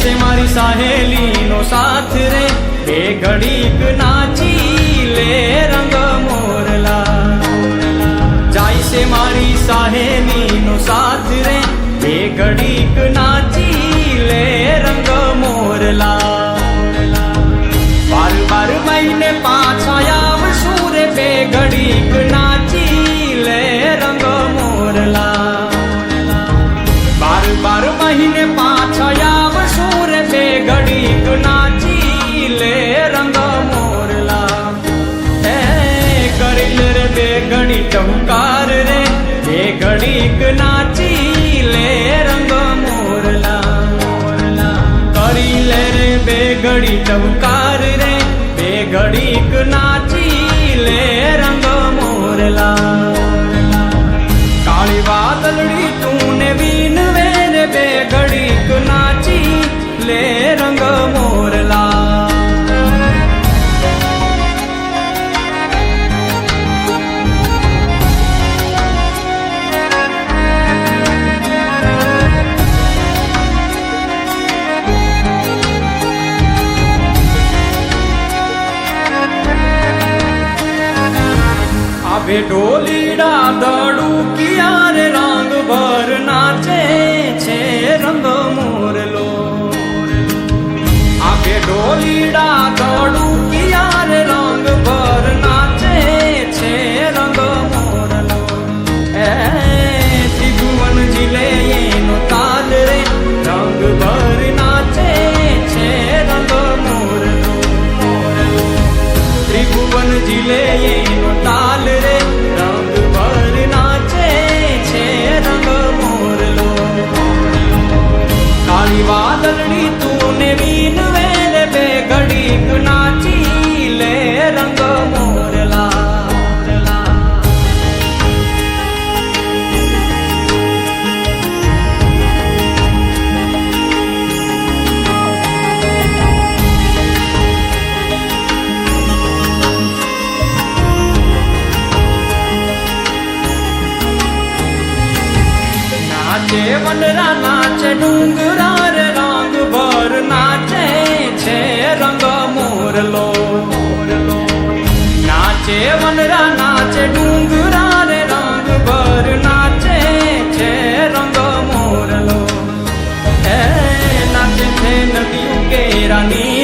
છે મારી સાહેલીનો સાથ રે. બે ઘડીક નાચી લે રંગ મોરલા. જાય છે મારી સાહેલીનો સાથ રે. બે ઘડીક નાચી લે રંગ મોરલા. બાર બાર મહિને પાછા આવશું રે બે ઘડીક બે ઘડી ચમકાર રે બે ઘડીક નાચી લે રંગ મોરલા. આવે ઢોલીડા દડું કિયારે નાચે, વનરા નાચે ડુંગરા રે રંગ ભર નાચે છે રંગ મોરલો. નાચે, વનરા નાચે ડુંગરા રે રંગ ભર નાચે છે રંગ મોરલો. એ નાચે છે નદીઓ કેરાની